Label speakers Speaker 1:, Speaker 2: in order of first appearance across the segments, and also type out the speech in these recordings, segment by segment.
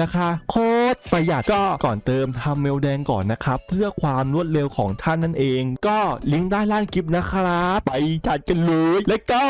Speaker 1: ราคาโคตรประหยัดก็ก่อนเติมทำเมลแดงก่อนนะครับ เพื่อความรวดเร็วของท่านนั่นเอง ก็ลิงก์ด้านล่างคลิปนะครับ ไปจัดกันเลย let's go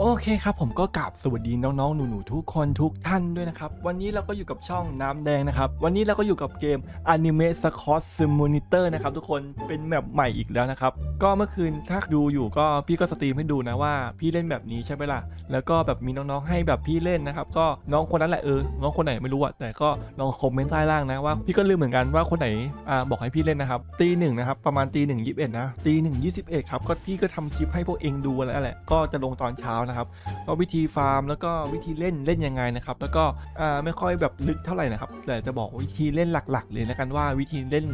Speaker 1: โอเคครับผมก็กราบสวัสดีน้องๆ หนูๆ ทุกคนทุกท่านด้วยนะครับ วันนี้เราก็อยู่กับช่องน้ำแดงนะครับ วันนี้เราก็อยู่กับเกม Anime s c o t Simulator นะครับทุกคนเป็นแมปใหม่อีกแล้วนะครับ ก็เมื่อคืนถ้าดูอยู่ก็พี่ก็สตรีมให้ดูนะว่าพี่เล่นแบบนี้ใช่ไหมล่ะ แล้วก็แบบมีน้องๆให้แบบพี่เล่นนะครับ ก็น้องคนนั้นแหละเออ น้องคนไหนไม่รู้อะแต่ก็ลองคอมเมนต์ใต้ล่างนะว่าพี่ก็ลืมเหมือนกันว่าคนไหนอ่าบอกให้พี่เล่นนะครับตีหนึ่งนะครับประมาณตีหนึ่งยี่สิบเอ็ดนะตีหนึ่งยี่สิบเอ็ดครับก็พี่ก็ทำคลิปให้พวกเองดูแล้วแหละก็จะลงตอนเช้านะครับก็วิธีฟาร์มแล้วก็วิธีเล่นเล่นยังไงนะครับ แล้วก็ไม่ค่อยแบบลึกเท่าไหร่นะครับ แต่จะบอกวิธีเล่นหลักๆ เลยแล้วกันว่าวิธีเล่น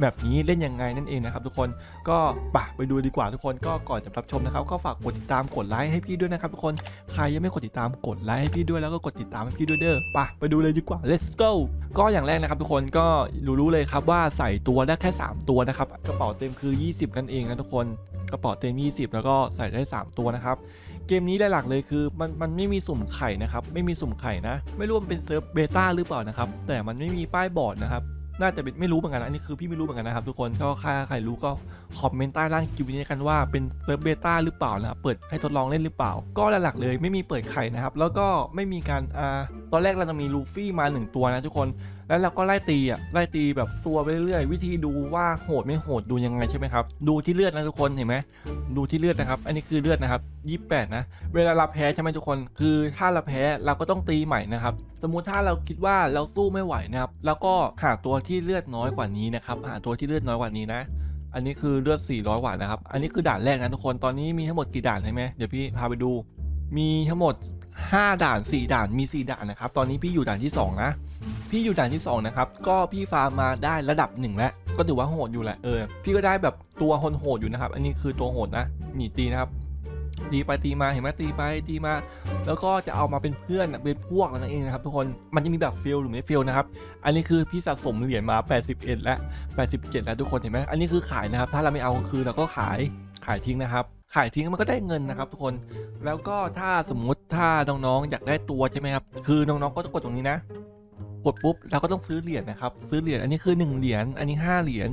Speaker 1: แบบนี้เล่นยังไงนั่นเองนะครับทุกคนก็ปะไปดูดีกว่าทุกคนก็ก่อนจะรับชมนะครับก็ฝากกดติดตามกดไลค์ให้พี่ด้วยนะครับทุกคนใครยังไม่กดติดตามกดไลค์ให้พี่ด้วยแล้วก็กดติดตามให้พี่ด้วยเด้อปะไปดูเลยดีกว่า let's go ก็อย่างแรกนะครับทุกคนก็รู้ๆเลยครับว่าใส่ตัวได้แค่ 3 ตัวนะครับกระเป๋าเต็มคือ 20 นั่นเองนะทุกคนกระเป๋าเต็ม 20 แล้วก็ใส่ได้ 3 ตัวนะครับ เกมนี้หลักๆเลยคือมันมันไม่มีสุ่มไข่นะครับ ไม่มีสุ่มไข่นะ ไม่รู้ว่ามันเป็นเซิร์ฟเบต้าหรือเปล่านะครับ แต่มันไม่มีป้ายบอร์ดนะครับ น่าจะเป็นไม่รู้เหมือนกันนะอันนี้คือพี่ไม่รู้เหมือนกันนะครับทุกคนก็ถ้าใครรู้ก็คอมเมนต์ใต้ล่างคลิปนี้กันว่าเป็นเซิร์ฟเบต้าหรือเปล่านะครับเปิดให้ทดลองเล่นหรือเปล่า ก็หลักๆเลยไม่มีเปิดไข่นะครับแล้วก็ไม่มีการอ่าตอนแรกเราจะมีลูฟี่มาหนึ่งตัวนะทุกคนแล้วเราก็ไล่ตีอะไล่ตีแบบตัวไปเรื่อยๆวิธีดูว่าโหดไม่โหดดูยังไงใช่ไหมครับดูที่เลือดนะทุกคนเห็นไหมดูที่เลือดนะครับ อันนี้คือเลือดนะครับ28นะเวลาเราแพ้ใช่ไหมทุกคน คือถ้าเราแพ้เราก็ต้องตีใหม่นะครับสมมุติถ้าเราคิดว่าเราสู้ไม่ไหวนะครับแล้วก็หาตัวที่เลือดน้อยกว่านี้นะครับหาตัวที่เลือดน้อยกว่านี้นะ อันนี้คือเลือด 400 กว่านะครับ อันนี้คือด่านแรกนะทุกคน ตอนนี้มีทั้งหมดกี่ด่านใช่ไหมเดี๋ยวพี่พาไปดู มีทั้งหมด 5 ด่าน 4 ด่าน มี 4 ด่านนะครับ ตอนนี้พี่อยู่ด่านที่ 2 นะ พี่อยู่ด่านที่ 2 นะครับ ก็พี่ฟาร์มมาได้ระดับหนึ่งแล้ว ก็ถือว่าโหดอยู่แหละ เออ พี่ก็ได้แบบตัวโหดอยู่นะครับ อันนี้คือตัวโหดนะ หนีตีนะครับ ตีไปตีมาเห็นไหมตีไปตีมา แล้วก็จะเอามาเป็นเพื่อนเป็นพวกนั่นเองนะครับทุกคนมันจะมีแบบฟิลหรือไม่ฟิลนะครับอันนี้คือพี่สะสมเหรียญมา 81 และ 87 แล้วทุกคนเห็นไหมอันนี้คือขายนะครับ ถ้าเราไม่เอาคือเราก็ขายขายทิ้งนะครับ ขายทิ้งมันก็ได้เงินนะครับทุกคน แล้วก็ถ้าสมมุติถ้าน้องๆอยากได้ตัวใช่ไหมครับ คือน้องๆก็ต้องกดตรงนี้นะ กดปุ๊บเราก็ต้องซื้อเหรียญนะครับ ซื้อเหรียญ อันนี้คือ 1 เหรียญ อันนี้ 5 เหรียญ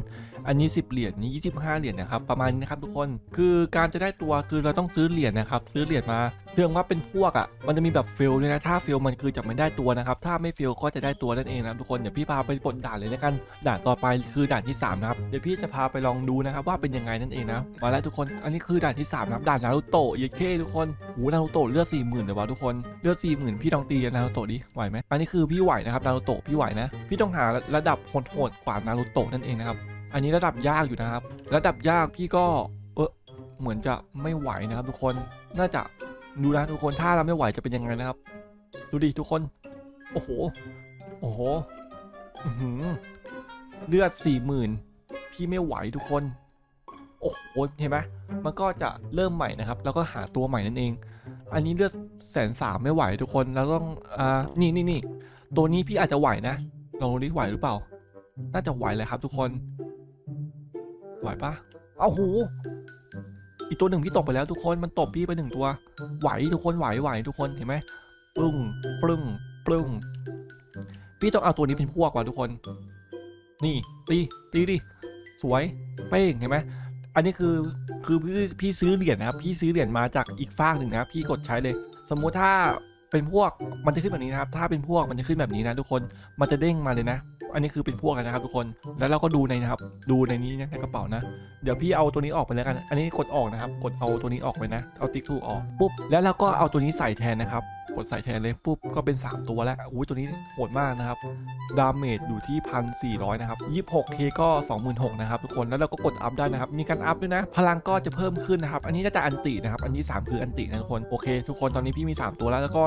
Speaker 1: อันนี้ 10 เหรียญนี้ 25 เหรียญนะครับประมาณนี้นะครับทุกคนคือการจะได้ตัวคือเราต้องซื้อเหรียญนะครับซื้อเหรียญมาเรื่องว่าเป็นพวกอะมันจะมีแบบเฟลด้วยนะถ้าเฟลมันคือจะไม่ได้ตัวนะครับถ้าไม่เฟลก็จะได้ตัวนั่นเองนะทุกคนเดี๋ยวพี่พาไปปลดด่านเลยแล้วกันด่านต่อไปคือด่านที่3นะครับเดี๋ยวพี่จะพาไปลองดูนะครับว่าเป็นยังไงนั่นเองนะมาแล้วทุกคนอันนี้คือด่านที่3นะครับด่านนารูโตะเยเคทุกคนหูนารูโตะเลือด4 0,000เลยวะทุกคนเลือด4 0,000พี่ลองตีนารูโตะดิไหวไหมอันนี้คือพี่ไหวนะครับนารูโตะพี่ไหวนะ พี่ต้องหาระดับโหดๆกว่านารูโตะนั่นเองนะครับ อันนี้ระดับยากอยู่นะครับ ระดับยากพี่ก็เออเหมือนจะไม่ไหวนะครับ ทุกคนน่าจะดูนะทุกคนถ้าเราไม่ไหวจะเป็นยังไงนะครับ ดูดิทุกคน โอ้โหโอ้โหอื้อหืเลือดสี่หมื่นพี่ไม่ไหวทุกคน โอ้โหเห็นไหมมันก็จะเริ่มใหม่นะครับ แล้วก็หาตัวใหม่นั่นเอง อันนี้เลือดแสนสามไม่ไหวทุกคนแล้วต้องอ่านี่นี่นี่ตัวนี้พี่อาจจะไหวนะลองดูดิไหวหรือเปล่า น่าจะไหวเลยครับทุกคน ไหวปะเอาหู อีกตัวหนึ่งพี่ตกไปแล้วทุกคน มันตบพี่ไปหนึ่งตัว ไหวทุกคนไหวไหวทุกคนเห็นไหมปึ้งปึ้งปึ้งพี่ต้องเอาตัวนี้เป็นพวกว่ะทุกคน นี่ตีตีดิ สวย เป้งเห็นไหมอันนี้คือคือพี่พี่ซื้อเหรียญนะครับ พี่ซื้อเหรียญมาจากอีกฟากหนึ่งนะครับพี่กดใช้เลย สมมุติถ้าเป็นพวกมันจะขึ้นแบบนี้นะครับ ถ้าเป็นพวกมันจะขึ้นแบบนี้นะทุกคน มันจะเด้งมาเลยนะ อันนี้คือเป็นพวกกันนะครับทุกคนแล้วเราก็ดูในนะครับดูในนี้นะในกระเป๋านะ เดี๋ยวพี่เอาตัวนี้ออกไปแล้วกัน อันนี้กดออกนะครับ กดเอาตัวนี้ออกไปนะ เอาติ๊กทูออกปุ๊บแล้วเราก็เอาตัวนี้ใส่แทนนะครับ กดใส่แทนเลยปุ๊บก็เป็น 3 ตัวแล้วอุ้ยตัวนี้โหดมากนะครับ ดาเมจอยู่ที่1,400นะครับ 26k ก็26,000นะครับทุกคนแล้วเราก็กดอัพได้นะครับ มีการอัพด้วยนะ พลังก็จะเพิ่มขึ้นนะครับ อันนี้น่าจะอันตินะครับ อันนี้ 3 คืออันตินะทุกคนโอเค ทุกคนตอนนี้พี่มี 3 ตัวแล้วแล้วก็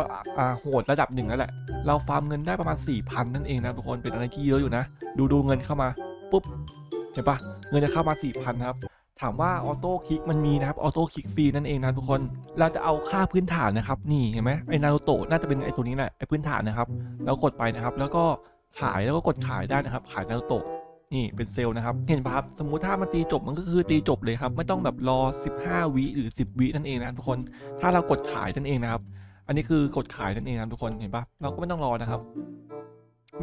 Speaker 1: โหดระดับหนึ่งแล้วแหละเราฟาร์มเงินได้ประมาณ4,000นั่นเองนะทุกคนเป็นอะไรที่เยอะอยู่นะ ดูดูเงินเข้ามาปุ๊บเห็นปะเงินจะเข้ามา4,000นะครับ ถามว่าออโต้คลิกมันมีนะครับออโต้คลิกฟรีนั่นเองนะทุกคน เราจะเอาค่าพื้นฐานนะครับ นี่เห็นไหมไอ้นารูโตะน่าจะเป็นไอ้ตัวนี้แหละไอ้พื้นฐานนะครับ แล้วกดไปนะครับ แล้วก็ขายแล้วก็กดขายได้นะครับ ขายนารูโตะนี่เป็นเซลล์นะครับ เห็นปะครับ สมมุติถ้ามันตีจบมันก็คือตีจบเลยครับ ไม่ต้องแบบรอ 15 วิหรือ 10 วินั่นเองนะครับทุกคน ถ้าเรากดขายนั่นเองนะครับ อันนี้คือกดขายนั่นเองนะครับทุกคน เห็นปะเราก็ไม่ต้องรอนะครับ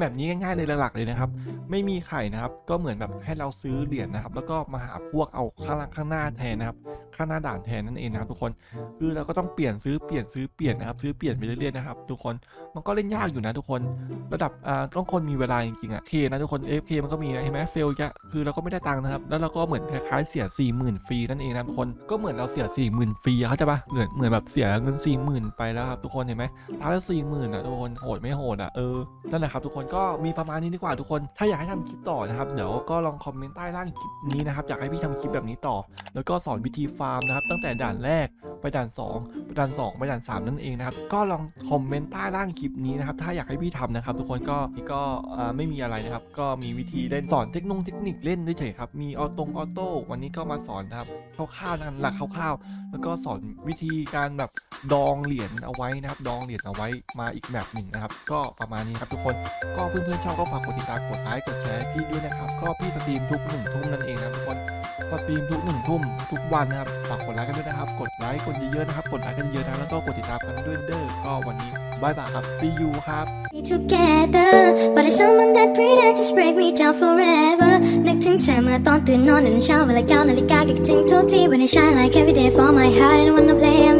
Speaker 1: แบบนี้ง่ายๆเลยหลักๆเลยนะครับ ไม่มีไข่นะครับ ก็เหมือนแบบให้เราซื้อเหรียญนะครับ แล้วก็มาหาพวกเอาข้างล่างข้างหน้าแทนนะครับ ข้างหน้าด่านแทนนั่นเองนะครับทุกคนคือเราก็ต้องเปลี่ยนซื้อเปลี่ยนซื้อเปลี่ยนนะครับ ซื้อเปลี่ยนไปเรื่อยๆนะครับ ทุกคนมันก็เล่นยากอยู่นะทุกคน ระดับอ่าต้องคนมีเวลาจริงๆอะเคนะทุกคน AFK มันก็มีนะเห็นไหมเฟลจะคือเราก็ไม่ได้ตังค์นะครับ แล้วเราก็เหมือนคล้ายๆเสีย4 0,000ฟรีนั่นเองนะทุกคนก็เหมือนเราเสีย4 0,000ฟรีเข้าใจปะเหมือนเหมือนแบบเสียเงิน4 0,000ไปแล้วครับทุกคนเห็นไหมท้ายละ4 0,000อะทุกคนโหดไม่โหดอะเออนั่นแหละครับทุกคนก็มีประมาณนี้ดีกว่าทุกคน ถ้าอยากให้ทำคลิปต่อนะครับ เดี๋ยวก็ลองคอมเมนต์ใต้ล่างคลิปนี้นะครับ อยากให้พี่ทำคลิปแบบนี้ต่อ แล้วก็สอนวิธีฟาร์มนะครับ ตั้งแต่ด่านแรกไปด่าน 2 ไปด่าน 2 ไปด่าน 3 นั่นเองนะครับ ก็ลองคอมเมนต์ใต้ล่างคลิปนี้นะครับ ถ้าอยากให้พี่ทำนะครับ ทุกคนก็นี่ก็ไม่มีอะไรนะครับ ก็มีวิธีเล่นสอนเทคโนงเทคนิคเล่นด้วยเฉยครับ มีออตงออโต้ วันนี้ก็มาสอนนะครับคร่าวๆนะครับหลักคร่าวๆ แล้วก็สอนวิธีการแบบดองเหรียญเอาไว้นะครับ ดองเหรียญเอาไว้มาอีกแบบหนึ่งนะครับ ก็ประมาณนี้ครับทุกคนก็เพื่อนๆชอบก็ฝากกดติดตามกดไลค์กดแชร์พี่ด้วยนะครับ ก็พี่สตรีมทุกหนึ่งทุ่มนั่นเองนะทุกคนสตรีมทุกหนึ่งทุ่มทุกวันนะครับฝากกดไลค์กันด้วยนะครับ กดไลค์กดเยอะๆนะครับ กดไลค์กันเยอะนะแล้วก็กดติดตามกันด้วยเด้อก็วันนี้บายบายครับ see you ครับ
Speaker 2: be together But it's someone that pretend just break me down forever นึกถึงเธอเมื่อตอนตื่นนอนในเช้าเวลาเก้านาฬิกาคิดถึงทุกที When I shine like every day for my heart And wanna play them